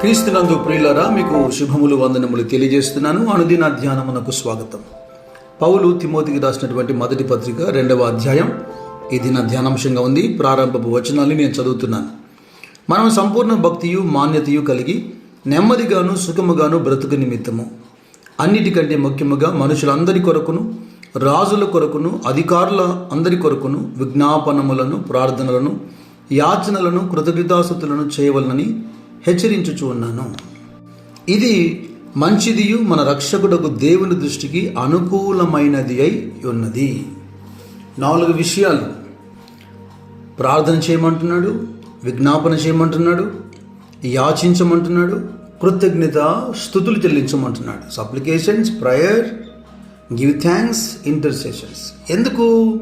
క్రీస్తునందు ప్రియులరా మీకు శుభములు వందనములు తెలియజేస్తున్నాను. అనుదిన ధ్యానమునకు స్వాగతం. పౌలు తిమోతికి రాసినటువంటి మొదటి పత్రిక రెండవ అధ్యాయం. ఇది నా ధ్యానాంశంగా ఉంది. ప్రారంభపు వచనాలు నేను చదువుతున్నాను. మనం సంపూర్ణ భక్తియు మాన్యతయు కలిగి నెమ్మదిగాను సుఖముగాను బ్రతుకు నిమిత్తము. అన్నిటికంటే ముఖ్యముగా మనుషులందరి కొరకును రాజుల కొరకును అధికారుల అందరి కొరకును విజ్ఞాపనములను ప్రార్థనలను యాచనలను కృతజ్ఞతాసుతులను చేయవలనని హెచ్చరించుచు ఉన్నాను. ఇది మంచిదియు మన రక్షకుడకు దేవుని దృష్టికి అనుకూలమైనది అయి ఉన్నది. నాలుగు విషయాలు. ప్రార్థన చేయమంటున్నాడు విజ్ఞాపన చేయమంటున్నాడు యాచించమంటున్నాడు కృతజ్ఞత స్థుతులు చెల్లించమంటున్నాడు. Supplications prayer give thanks intercessions ఎందుకు?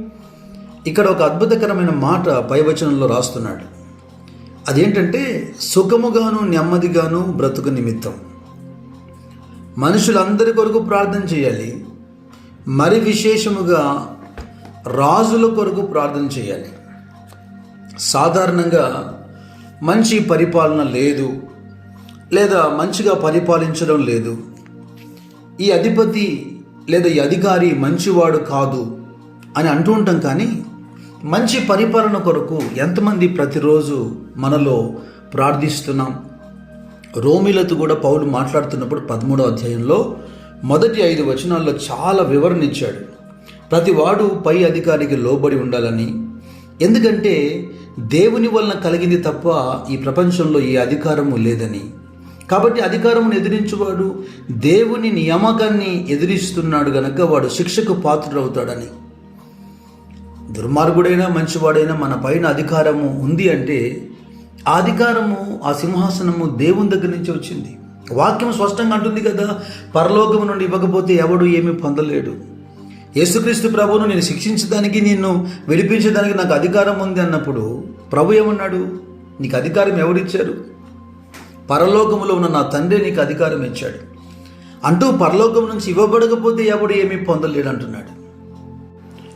ఇక్కడ ఒక అద్భుతకరమైన మాట పైవచనంలో రాస్తున్నాడు. అదేంటంటే సుఖముగాను నెమ్మదిగాను బ్రతుకు నిమిత్తం. మనుషులందరి కొరకు ప్రార్థన చేయాలి. మరి విశేషముగా రాజుల కొరకు ప్రార్థన చేయాలి. సాధారణంగా మంచి పరిపాలన లేదు లేదా మంచిగా పరిపాలించడం లేదు. ఈ అధిపతి లేదా ఈ అధికారి మంచివాడు కాదు అని అంటూ ఉంటాం కానీ మంచి పరిపాలన కొరకు ఎంతమంది ప్రతిరోజు మనలో ప్రార్థిస్తున్నాం. రోమిలతో కూడా పౌలు మాట్లాడుతున్నప్పుడు పదమూడో అధ్యాయంలో మొదటి ఐదు వచనాల్లో చాలా వివరణ ఇచ్చాడు. ప్రతి వాడు పై అధికారికి లోబడి ఉండాలని. ఎందుకంటే దేవుని వలన కలిగింది తప్ప ఈ ప్రపంచంలో ఏ అధికారము లేదని. కాబట్టి అధికారమును ఎదిరించువాడు దేవుని నియామకాన్ని ఎదిరిస్తున్నాడు గనక వాడు శిక్షకు పాత్రుడవుతాడని. దుర్మార్గుడైనా మంచివాడైనా మన పైన అధికారము ఉంది అంటే ఆ అధికారము ఆ సింహాసనము దేవుని దగ్గర నుంచి వచ్చింది. వాక్యం స్పష్టంగా అంటుంది కదా పరలోకము నుండి ఇవ్వకపోతే ఎవడు ఏమీ పొందలేడు. యేసుక్రీస్తు ప్రభువును నేను శిక్షించడానికి నిన్ను విడిపించడానికి నాకు అధికారం ఉంది అన్నప్పుడు ప్రభు ఏమన్నాడు? నీకు అధికారం ఎవరిచ్చారు? పరలోకములో ఉన్న నా తండ్రి నీకు అధికారం ఇచ్చాడు. అంటూ పరలోకం నుంచి ఇవ్వబడకపోతే ఎవడు ఏమీ పొందలేడు అంటున్నాడు.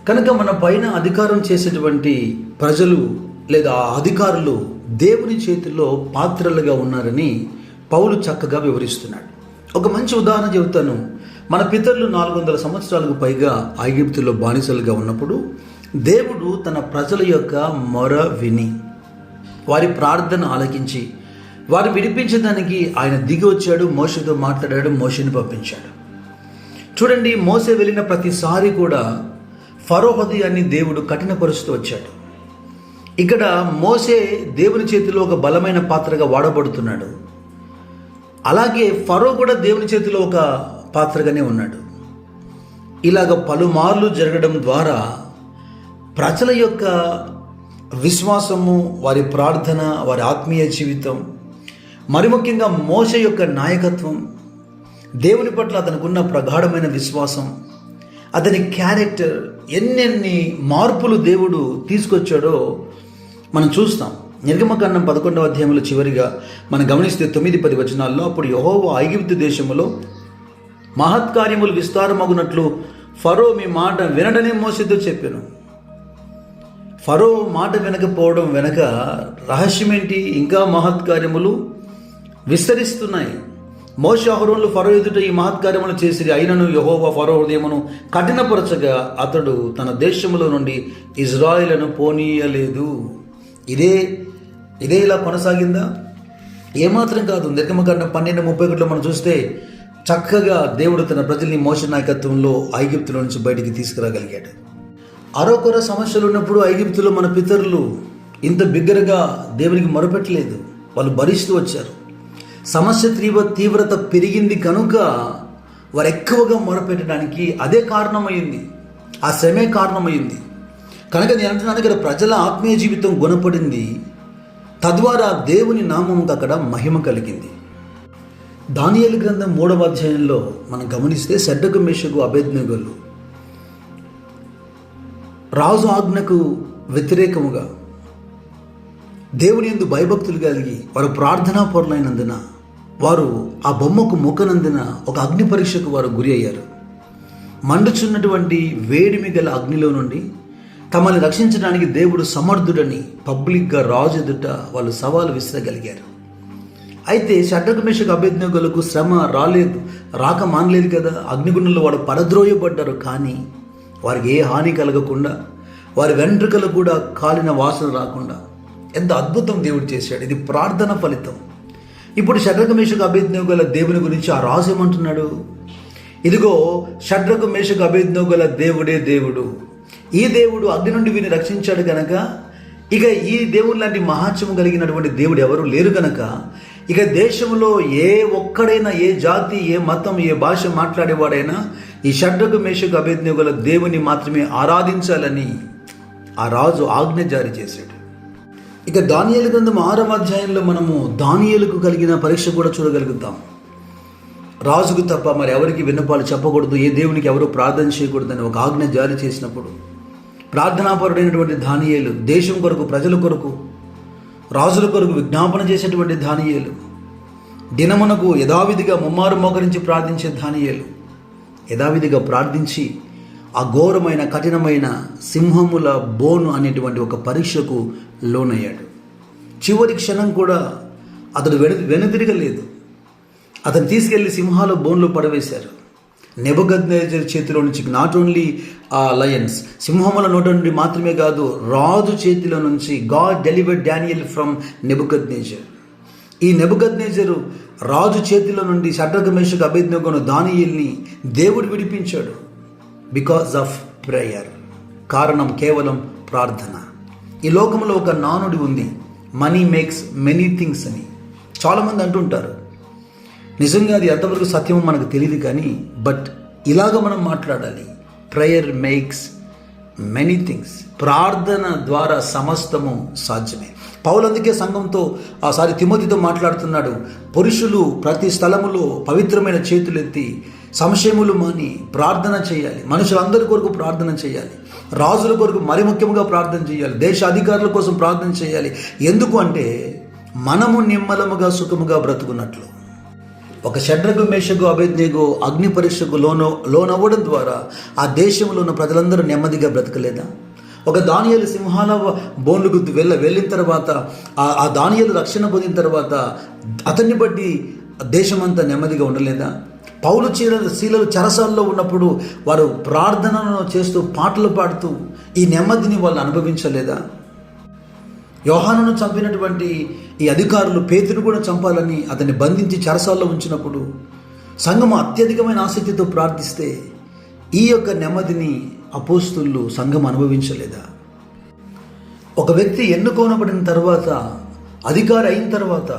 కనుక మన పైన అధికారం చేసేటువంటి ప్రజలు లేదా అధికారులు దేవుని చేతిలో పాత్రలుగా ఉన్నారని పౌలు చక్కగా వివరిస్తున్నాడు. ఒక మంచి ఉదాహరణ చెబుతాను. మన పితరులు నాలుగు వందల సంవత్సరాలకు పైగా ఐగిప్తులో బానిసలుగా ఉన్నప్పుడు దేవుడు తన ప్రజల యొక్క మొర విని వారి ప్రార్థన ఆలకించి వారు విడిపించడానికి ఆయన దిగి వచ్చాడు మోసతో మాట్లాడాడు మోసని పంపించాడు. చూడండి మోసే వెళ్ళిన ప్రతిసారి కూడా ఫరో హృదయాన్ని దేవుడు కఠినపరుస్తూ వచ్చాడు. ఇక్కడ మోసే దేవుని చేతిలో ఒక బలమైన పాత్రగా వాడబడుతున్నాడు. అలాగే ఫరో కూడా దేవుని చేతిలో ఒక పాత్రగానే ఉన్నాడు. ఇలాగ పలుమార్లు జరగడం ద్వారా ప్రజల యొక్క విశ్వాసము వారి ప్రార్థన వారి ఆత్మీయ జీవితం మరి ముఖ్యంగా మోస యొక్క నాయకత్వం దేవుని పట్ల అతనికున్న ప్రగాఢమైన విశ్వాసం అతని క్యారెక్టర్ ఎన్నెన్ని మార్పులు దేవుడు తీసుకొచ్చాడో మనం చూస్తాం. నిర్గమకాండం పదకొండవ అధ్యాయంలో చివరిగా మనం గమనిస్తే తొమ్మిది పది వచనాల్లో అప్పుడు యహోవా ఐగిప్తు దేశములో మహత్కార్యములు విస్తారమగునట్లు ఫరో మీ మాట వినడనే మోసతో చెప్పాను. ఫరో మాట వినకపోవడం వెనక రహస్యమేంటి? ఇంకా మహత్కార్యములు విస్తరిస్తున్నాయి. మోషాహురంలో ఫరో ఎదుట ఈ మహత్కార్యములు చేసి అయినను యహోవ ఫరో హృదయమును కఠినపరచగా అతడు తన దేశములో నుండి ఇజ్రాయిలను పోనీయలేదు. ఇదే ఇదే ఇలా కొనసాగిందా? ఏమాత్రం కాదు. నిర్గమకాండం పన్నెండు ముప్పై ఒకటిలో మనం చూస్తే చక్కగా దేవుడు తన ప్రజల్ని మోస నాయకత్వంలో ఐగిప్తుల నుంచి బయటికి తీసుకురాగలిగాడు. అరోకొర సమస్యలు ఉన్నప్పుడు ఐగిప్తులో మన పితరులు ఇంత బిగ్గరగా దేవునికి మొరపెట్టలేదు. వాళ్ళు భరిస్తూ వచ్చారు. సమస్య తీవ్ర తీవ్రత పెరిగింది కనుక వారు ఎక్కువగా మొరపెట్టడానికి అదే కారణమైంది ఆ శ్రమే కారణమైంది కనుక నేను అంటున్నాను ఇక్కడ ప్రజల ఆత్మీయ జీవితం గుణపడింది. తద్వారా దేవుని నామంకి అక్కడ మహిమ కలిగింది. దానియలు గ్రంథం మూడవ అధ్యాయంలో మనం గమనిస్తే సెడ్డకు మేషకు అభేజ్ఞగులు రాజు ఆజ్ఞకు వ్యతిరేకముగా దేవుని ఎందు భయభక్తులు కలిగి వారు ప్రార్థనా పరులైనందున వారు ఆ బొమ్మకు ముఖనందిన ఒక అగ్ని పరీక్షకు వారు గురి అయ్యారు. మండుచున్నటువంటి వేడిమి గల అగ్నిలో నుండి తమని రక్షించడానికి దేవుడు సమర్థుడని పబ్లిక్గా రాజు ఎదుట వాళ్ళు సవాలు విసిరగలిగారు. అయితే షడ్డకు అభిజ్ఞలకు శ్రమ రాలేదు రాక మానలేదు కదా అగ్నిగుండంలో వాడు పరద్రోయబడ్డారు కానీ వారికి ఏ హాని కలగకుండా వారి వెంట్రుకలు కూడా కాలిన వాసన రాకుండా ఎంత అద్భుతం దేవుడు చేశాడు. ఇది ప్రార్థన ఫలితం. ఇప్పుడు షడ్రక మేషకు అభ్యర్థుగల దేవుని గురించి ఆ రాజు ఏమంటున్నాడు? ఇదిగో షడ్రకు మేషకు అభేజ్ఞోగల దేవుడే దేవుడు. ఈ దేవుడు అగ్ని నుండి వీరిని రక్షించాడు గనక ఇక ఈ దేవుడు లాంటి మహాత్సవం కలిగినటువంటి దేవుడు ఎవరు లేరు గనక ఇక దేశంలో ఏ ఒక్కడైనా ఏ జాతి ఏ మతం ఏ భాష మాట్లాడేవాడైనా ఈ షడ్రకు మేషకు అభేజ్ఞోగల దేవుని మాత్రమే ఆరాధించాలని ఆ రాజు ఆజ్ఞ జారీ చేశాడు. ఇక దానియలు గ్రంథం ఆరవ అధ్యాయంలో మనము దానియలకు కలిగిన పరీక్ష కూడా చూడగలుగుతాం. రాజుకు తప్ప మరి ఎవరికి విన్నపాలు చెప్పకూడదు ఏ దేవునికి ఎవరు ప్రార్థన చేయకూడదని ఒక ఆజ్ఞ జారీ చేసినప్పుడు ప్రార్థనాపరుడైనటువంటి దానియేలు దేశం కొరకు ప్రజల కొరకు రాజుల కొరకు విజ్ఞాపన చేసేటువంటి దానియేలు దినమునకు యథావిధిగా ముమ్మారు మోకరించి ప్రార్థించే దానియేలు యథావిధిగా ప్రార్థించి ఆ ఘోరమైన కఠినమైన సింహముల బోను అనేటువంటి ఒక పరీక్షకు లోనయ్యాడు. చివరి క్షణం కూడా అతడు వెను వెనుదిరగలేదు. అతను తీసుకెళ్ళి సింహాల బోన్లో పడవేశారు. నెబగద్నేజర్ చేతిలో నుంచి నాట్ ఓన్లీ ఆ లయన్స్ సింహముల నోట నుండి మాత్రమే కాదు రాజు చేతిలో నుంచి God delivered Daniel from Nebuchadnezzar. ఈ నెబుకద్నేజరు రాజు చేతిలో నుండి షడ్రగమేషకు అభేజ్ఞను దానియల్ని దేవుడు విడిపించాడు. బికాజ్ ఆఫ్ ప్రేయర్ కారణం కేవలం ప్రార్థన. ఈ లోకంలో ఒక నానుడి ఉంది. మనీ మేక్స్ మెనీ థింగ్స్ అని. చాలామంది అంటుంటారు. నిజంగా అది ఎంతవరకు సత్యమో మనకు తెలియదు కానీ బట్ ఇలాగ మనం మాట్లాడాలి. ప్రేయర్ మేక్స్ మెనీ థింగ్స్ ప్రార్థన ద్వారా సమస్తము సాధ్యమే. పౌలందుకే సంఘంతో ఆ సారి తిమోతితో మాట్లాడుతున్నాడు. పురుషులు ప్రతి స్థలములో పవిత్రమైన చేతులెత్తి సంశయములు మాని ప్రార్థన చేయాలి. మనుషులందరి కొరకు ప్రార్థన చేయాలి. రాజుల కొరకు మరి ముఖ్యంగా ప్రార్థన చేయాలి. దేశ అధికారుల కోసం ప్రార్థన చేయాలి. ఎందుకు అంటే మనము నిమ్మలముగా సుఖముగా బ్రతుకున్నట్లు. ఒక షడ్రకు మేషకు అభిజ్ఞకు అగ్ని పరీక్షకు లోను లోనవ్వడం ద్వారా ఆ దేశంలో ఉన్న ప్రజలందరూ నెమ్మదిగా బ్రతకలేదా? ఒక దానియలు సింహాల బోన్లకు వెళ్ళ వెళ్ళిన తర్వాత ఆ ఆ దానియలు రక్షణ పొందిన తర్వాత అతన్ని బట్టి దేశమంతా నెమ్మదిగా ఉండలేదా? పౌలు చీలలు శీలలు చెరసాల్లో ఉన్నప్పుడు వారు ప్రార్థనను చేస్తూ పాటలు పాడుతూ ఈ నెమ్మదిని వాళ్ళు అనుభవించలేదా? యోహానును చంపినటువంటి ఈ అధికారులు పేతును కూడా చంపాలని అతన్ని బంధించి చెరసాల్లో ఉంచినప్పుడు సంఘం అత్యధికమైన ఆసక్తితో ప్రార్థిస్తే ఈ యొక్క నెమ్మదిని అపోస్తులు సంఘం అనుభవించలేదా? ఒక వ్యక్తి ఎన్నుకోనబడిన తర్వాత అధికారి అయిన తర్వాత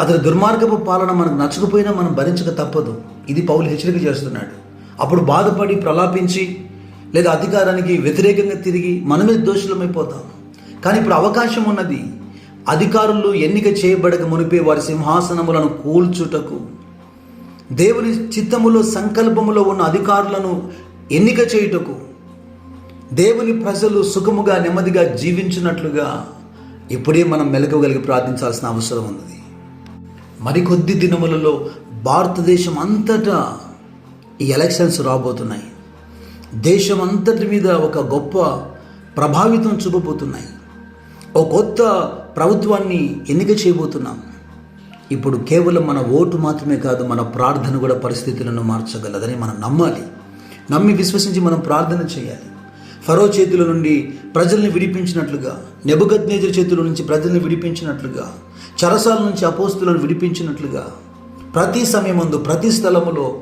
అతని దుర్మార్గపు పాలన మనకు నచ్చకపోయినా మనం భరించక తప్పదు. ఇది పౌలు హెచ్చరిక చేస్తున్నాడు. అప్పుడు బాధపడి ప్రలాపించి లేదా అధికారానికి వ్యతిరేకంగా తిరిగి మనమే దోషులమైపోతాం. కానీ ఇప్పుడు అవకాశం ఉన్నది అధికారులు ఎన్నిక చేయబడక మునిపే వారి సింహాసనములను కూల్చుటకు. దేవుని చిత్తములో సంకల్పములో ఉన్న అధికారులను ఎన్నిక చేయుటకు. దేవుని ప్రజలు సుఖముగా నెమ్మదిగా జీవించినట్లుగా ఇప్పుడే మనం మెలగగలిగి ప్రార్థించాల్సిన అవసరం ఉన్నది. మరికొద్ది దినములలో భారతదేశం అంతటా ఈ ఎలక్షన్స్ రాబోతున్నాయి. దేశం అంతటి మీద ఒక గొప్ప ప్రభావితం చూపబోతున్నాయి. ఒక కొత్త ప్రభుత్వాన్ని ఎన్నిక చేయబోతున్నాం. ఇప్పుడు కేవలం మన ఓటు మాత్రమే కాదు మన ప్రార్థన కూడా పరిస్థితులను మార్చగలదని మనం నమ్మాలి. నమ్మి విశ్వసించి మనం ప్రార్థన చేయాలి. ఫరో చేతుల నుండి ప్రజల్ని విడిపించినట్లుగా నెబుగద్నేజర్ చేతుల నుంచి ప్రజల్ని విడిపించినట్లుగా చరసాల నుంచి అపోస్తులను విడిపించినట్లుగా ప్రతి సమయమందు ప్రతి స్థలములో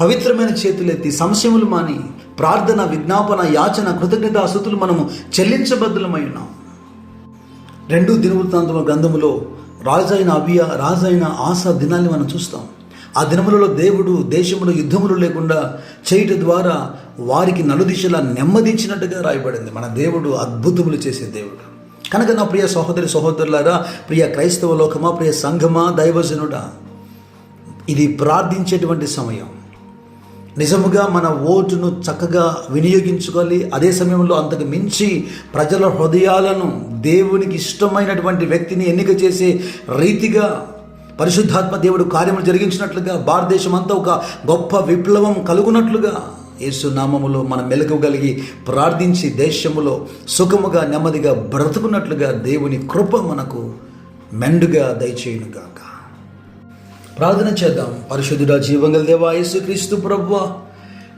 పవిత్రమైన చేతులెత్తి సంశయములు మాని ప్రార్థన విజ్ఞాపన యాచన కృతజ్ఞత అసతులు మనము చెల్లించబద్దులమై ఉన్నాం. రెండు దినవృత్తాంతముల గ్రంథములో రాజైన అభియ రాజైన ఆశ దినాన్ని మనం చూస్తాం. ఆ దినములలో దేవుడు దేశంలో యుద్ధములు లేకుండా చేయట ద్వారా వారికి నలుదిశలా నెమ్మదించినట్టుగా రాయబడింది. మన దేవుడు అద్భుతములు చేసే దేవుడు. కనుక నా ప్రియ సహోదరి సహోదరులారా ప్రియ క్రైస్తవ లోకమా ప్రియ సంఘమా దైవజనుడా ఇది ప్రార్థించేటువంటి సమయం. నిజముగా మన ఓటును చక్కగా వినియోగించుకోవాలి. అదే సమయంలో అంతకు మించి ప్రజల హృదయాలను దేవునికి ఇష్టమైనటువంటి వ్యక్తిని ఎన్నిక చేసే రీతిగా పరిశుద్ధాత్మ దేవుడు కార్యములు జరిగించినట్లుగా భారతదేశం అంతా ఒక గొప్ప విప్లవం కలుగునట్లుగా యేసు మన మనం మెలగగలిగి ప్రార్థించి దేశములో సుఖముగా నెమ్మదిగా బ్రతుకున్నట్లుగా దేవుని కృప మనకు మెండుగా దయచేయునుగాక. ప్రార్థన చేద్దాం. పరిశుద్ధుడా జీవంగల దేవా యేసు క్రీస్తు ప్రభువా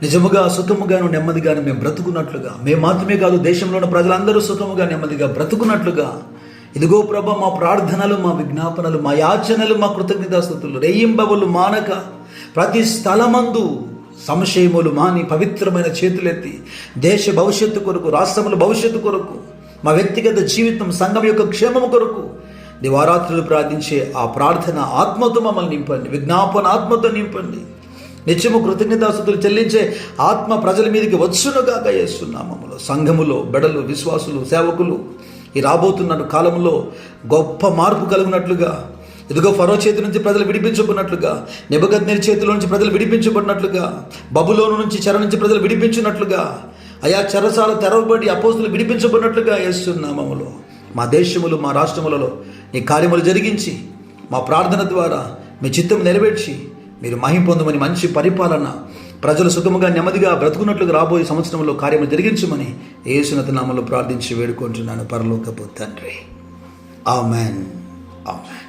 నిజముగా సుఖముగాను నెమ్మదిగాను మేము బ్రతుకున్నట్లుగా మేము మాత్రమే కాదు దేశంలో ఉన్న ప్రజలందరూ సుఖముగా నెమ్మదిగా బ్రతుకున్నట్లుగా. ఇదిగో ప్రభ మా ప్రార్థనలు మా విజ్ఞాపనలు మా యాచనలు మా కృతజ్ఞతాస్థుతులు రేయింబవులు మానక ప్రతి స్థలమందు సంశయములు మాని పవిత్రమైన చేతులెత్తి దేశ భవిష్యత్తు కొరకు రాష్ట్రముల భవిష్యత్తు కొరకు మా వ్యక్తిగత జీవితం సంఘం యొక్క క్షేమము కొరకు దివారాత్రులు ప్రార్థించే ఆ ప్రార్థన ఆత్మతో మమ్మల్ని నింపండి విజ్ఞాపన ఆత్మతో నింపండి. నిత్యము కృతజ్ఞతాస్తుతులు చెల్లించే ఆత్మ ప్రజల మీదకి వచ్చునుగాక చేస్తున్నామములో సంఘములో బెడలు విశ్వాసులు సేవకులు ఈ రాబోతున్న కాలంలో గొప్ప మార్పు కలిగినట్లుగా ఇదిగో ఫరో చేతి నుంచి ప్రజలు విడిపించబడినట్లుగా నిబగద్నేరి చేతిలో నుంచి ప్రజలు విడిపించబడినట్లుగా బబులోను నుంచి చెర నుంచి ప్రజలు విడిపించినట్లుగా అయా చెరసాల తెరవబడి అపోస్తులు విడిపించబడినట్లుగా వేస్తున్నామములో మా దేశములు మా రాష్ట్రములలో నీ కార్యములు జరిగించి మా ప్రార్థన ద్వారా మీ చిత్తం నెరవేర్చి మీరు మహిం పొందమని మంచి పరిపాలన ప్రజలు సుఖముగా నెమ్మదిగా బ్రతుకున్నట్లుగా రాబోయే సంవత్సరంలో కార్యములు జరిగించమని ఏసునత నామంలో ప్రార్థించి వేడుకుంటున్నాను పరలోకపు తండ్రి. ఆమెన్. ఆమెన్.